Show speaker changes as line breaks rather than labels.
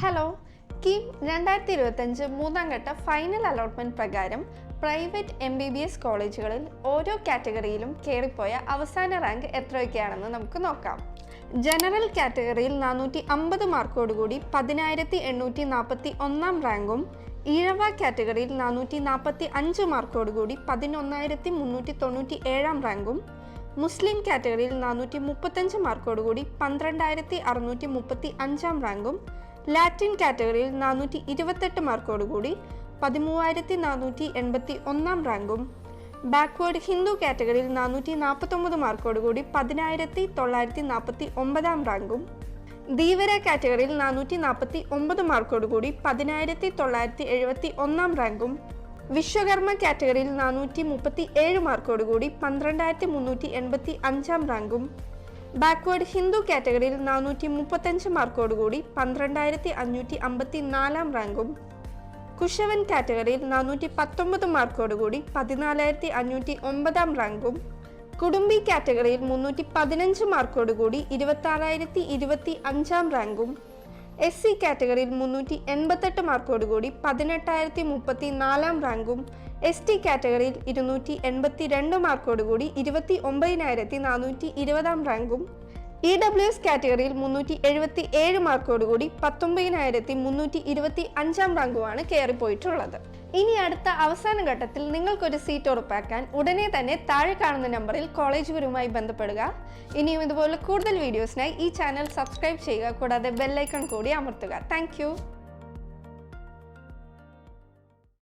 Hello Kim രണ്ടായിരത്തി ഇരുപത്തഞ്ച് മൂന്നാം ഘട്ട ഫൈനൽ അലോട്ട്മെന്റ് പ്രകാരം private M B B S കോളേജുകളിൽ ഓരോ കാറ്റഗറിയിലും കയറിപ്പോയ അവസാന റാങ്ക് എത്രയൊക്കെയാണെന്ന് നമുക്ക് നോക്കാം. ജനറൽ കാറ്റഗറിയിൽ നാനൂറ്റി അമ്പത് മാർക്കോടുകൂടി പതിനായിരത്തി എണ്ണൂറ്റി നാൽപ്പത്തി ഒന്നാം റാങ്കും ഈഴവ കാറ്റഗറിയിൽ നാനൂറ്റി നാൽപ്പത്തി അഞ്ച് മാർക്കോടുകൂടി പതിനൊന്നായിരത്തി മുന്നൂറ്റി തൊണ്ണൂറ്റി ഏഴാം റാങ്കും മുസ്ലിം കാറ്റഗറിയിൽ നാനൂറ്റി മുപ്പത്തഞ്ച് മാർക്കോടുകൂടി പന്ത്രണ്ടായിരത്തി അറുന്നൂറ്റി മുപ്പത്തി അഞ്ചാം റാങ്കും ലാറ്റിൻ കാറ്റഗറിയിൽ നാനൂറ്റി ഇരുപത്തെട്ട് മാർക്കോടുകൂടി പതിമൂവായിരത്തി നാനൂറ്റി എൺപത്തി ഒന്നാം റാങ്കും. ബാക്ക്വേർഡ് ഹിന്ദു കാറ്റഗറിയിൽ നാനൂറ്റി നാൽപ്പത്തൊമ്പത് മാർക്കോടുകൂടി പതിനായിരത്തി തൊള്ളായിരത്തി നാൽപ്പത്തി ഒമ്പതാം റാങ്കും. ധീവര കാറ്റഗറിയിൽ നാനൂറ്റി നാൽപ്പത്തി ഒമ്പത് മാർക്കോടുകൂടി പതിനായിരത്തി തൊള്ളായിരത്തി എഴുപത്തി ഒന്നാം റാങ്കും. വിശ്വകർമ്മ കാറ്റഗറിയിൽ നാനൂറ്റി മുപ്പത്തി ഏഴ് മാർക്കോടുകൂടി പന്ത്രണ്ടായിരത്തി മുന്നൂറ്റി എൺപത്തി അഞ്ചാം റാങ്കും. ബാക്ക്വേർഡ് ഹിന്ദു കാറ്റഗറിയിൽ നാനൂറ്റി മുപ്പത്തഞ്ച് മാർക്കോടുകൂടി പന്ത്രണ്ടായിരത്തി അഞ്ഞൂറ്റി അമ്പത്തി നാലാം റാങ്കും. കുഷവൻ കാറ്റഗറിയിൽ നാനൂറ്റി പത്തൊമ്പത് മാർക്കോടുകൂടി പതിനാലായിരത്തി അഞ്ഞൂറ്റി ഒമ്പതാം റാങ്കും. കുടുംബി കാറ്റഗറിയിൽ മുന്നൂറ്റി പതിനഞ്ച് മാർക്കോടുകൂടി ഇരുപത്തി ആറായിരത്തി ഇരുപത്തി അഞ്ചാം റാങ്കും. എസ് സി കാറ്റഗറിയിൽ മുന്നൂറ്റി എൺപത്തെട്ട് മാർക്കോടുകൂടി പതിനെട്ടായിരത്തി മുപ്പത്തി നാലാം റാങ്കും എസ് ടി കാറ്റഗറിയിൽ ഇരുന്നൂറ്റി എൺപത്തി രണ്ട് മാർക്കോടുകൂടി ഇരുപത്തി ഒമ്പതിനായിരത്തി നാനൂറ്റി ഇരുപതാം റാങ്കും ഇ ഡബ്ല്യു എസ് കാറ്റഗറിയിൽ മുന്നൂറ്റി എഴുപത്തി ഏഴ് മാർക്കോടുകൂടി പത്തൊമ്പതിനായിരത്തി മുന്നൂറ്റി ഇരുപത്തി അഞ്ചാം റാങ്കുമാണ് കയറിപ്പോയിട്ടുള്ളത്. ഇനി അടുത്ത അവസാന ഘട്ടത്തിൽ നിങ്ങൾക്കൊരു സീറ്റ് ഉറപ്പാക്കാൻ ഉടനെ തന്നെ താഴെ കാണുന്ന നമ്പറിൽ കോളേജ് ഗുരുവുമായി ബന്ധപ്പെടുക. ഇനിയും ഇതുപോലെ കൂടുതൽ വീഡിയോസിനായി ഈ ചാനൽ സബ്സ്ക്രൈബ് ചെയ്യുക. കൂടാതെ ബെല്ലൈക്കൺ കൂടി അമർത്തുക. താങ്ക്